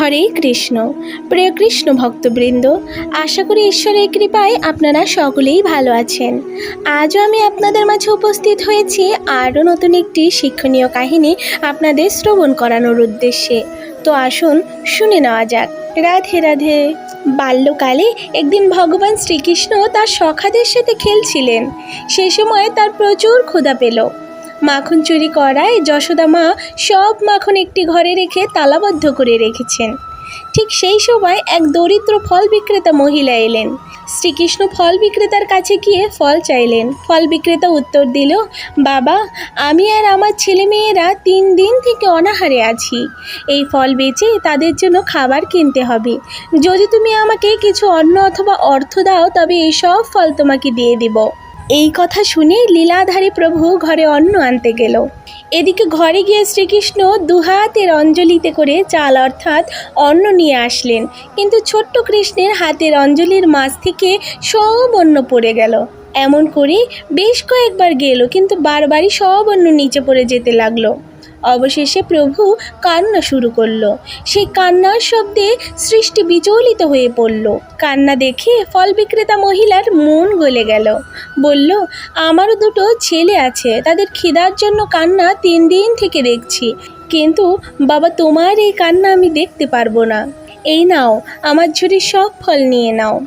হরে কৃষ্ণ। প্রিয় কৃষ্ণ ভক্তবৃন্দ, আশা করি ঈশ্বরের কৃপায় আপনারা সকলেই ভালো আছেন। আজও আমি আপনাদের মাঝে উপস্থিত হয়েছি আরও নতুন একটি শিক্ষণীয় কাহিনী আপনাদের শ্রবণ করানোর উদ্দেশ্যে। তো আসুন শুনে নেওয়া যাক। রাধে রাধে। বাল্যকালে একদিন ভগবান শ্রীকৃষ্ণ তার সখাদের সাথে খেলছিলেন। সেই সময় তার প্রচুর ক্ষুধা পেল। মাখন চুরি করায় যশোদা মা সব মাখন একটি ঘরে রেখে তালাবদ্ধ করে রেখেছেন। ঠিক সেই সময় এক দরিদ্র ফল বিক্রেতা মহিলা এলেন। শ্রীকৃষ্ণ ফল বিক্রেতার কাছে গিয়ে ফল চাইলেন। ফল বিক্রেতা উত্তর দিল, বাবা, আমি আর আমার ছেলেমেয়েরা তিন দিন থেকে অনাহারে আছি। এই ফল বেচে তাদের জন্য খাবার কিনতে হবে। যদি তুমি আমাকে কিছু অন্ন অথবা অর্থ দাও, তবে এই সব ফল তোমাকে দিয়ে দিব। এই কথা শুনে লীলাধারী প্রভু ঘরে অন্ন আনতে গেল। এদিকে ঘরে গিয়ে শ্রীকৃষ্ণ দুহাতের অঞ্জলিতে করে চাল অর্থাৎ অন্ন নিয়ে আসলেন। কিন্তু ছোট্ট কৃষ্ণের হাতের অঞ্জলির মাছ থেকে সব অন্ন পড়ে গেল। এমন করে বেশ কয়েকবার গেল, কিন্তু বারবারই সব অন্য নিচে পড়ে যেতে লাগল। অবশেষে প্রভু কান্না শুরু করল। সেই কান্নার শব্দে সৃষ্টি বিচলিত হয়ে পড়ল। কান্না দেখে ফল বিক্রেতা মহিলার মন গলে গেল। বলল, আমারও দুটো ছেলে আছে, তাদের খিদার জন্য কান্না তিন দিন থেকে দেখছি। কিন্তু বাবা, তোমার এই কান্না আমি দেখতে পারব না। এই নাও, আমার ঝুড়ি সব ফল নিয়ে নাও।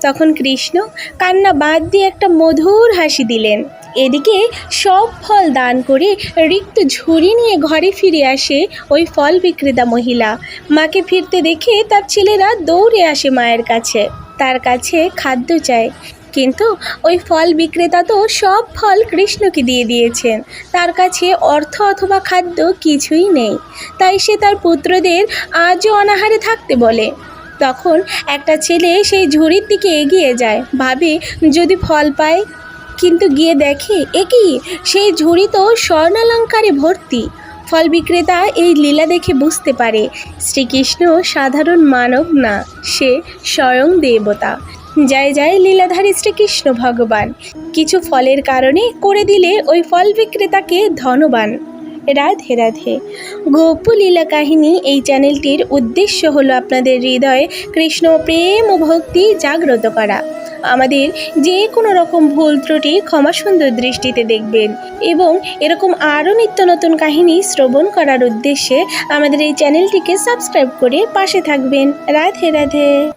তখন কৃষ্ণ কান্না বাদ দিয়ে একটা মধুর হাসি দিলেন। এদিকে সব ফল দান করে রিক্ত ঝুড়ি নিয়ে ঘরে ফিরে আসে ওই ফল বিক্রেতা মহিলা। মাকে ফিরতে দেখে তার ছেলেরা দৌড়ে আসে মায়ের কাছে। তার কাছে খাদ্য চায়। কিন্তু ওই ফল বিক্রেতা তো সব ফল কৃষ্ণকে দিয়ে দিয়েছেন। তার কাছে অর্থ অথবা খাদ্য কিছুই নেই। তাই সে তার পুত্রদের আজও অনাহারে থাকতে বলে। তখন একটা ছেলে সেই ঝুড়ির দিকে এগিয়ে যায়। ভাবে, যদি ফল পায় কিন্তু গিয়ে দেখে, এ কি? সেই ঝুড়ি তো স্বর্ণালঙ্কারে ভর্তি। ফল বিক্রেতা এই লীলা দেখে বুঝতে পারে, শ্রীকৃষ্ণ সাধারণ মানব না, সে স্বয়ং দেবতা। যায় জয় লীলাধারী শ্রীকৃষ্ণ ভগবান। কিছু ফলের কারণে করে দিলে ওই ফল বিক্রেতাকে ধনবান। রাধে রাধে। গোপু লীলা কাহিনী এই চ্যানেলটির উদ্দেশ্য হলো আপনাদের হৃদয়ে কৃষ্ণ প্রেম ও ভক্তি জাগ্রত করা। আমাদের যে কোনো রকম ভুল ত্রুটি ক্ষমা সুন্দর দৃষ্টিতে দেখবেন এবং এরকম আরও নিত্য নতুন কাহিনী শ্রবণ করার উদ্দেশ্যে আমাদের এই চ্যানেলটিকে সাবস্ক্রাইব করে পাশে থাকবেন। রাধে রাধে।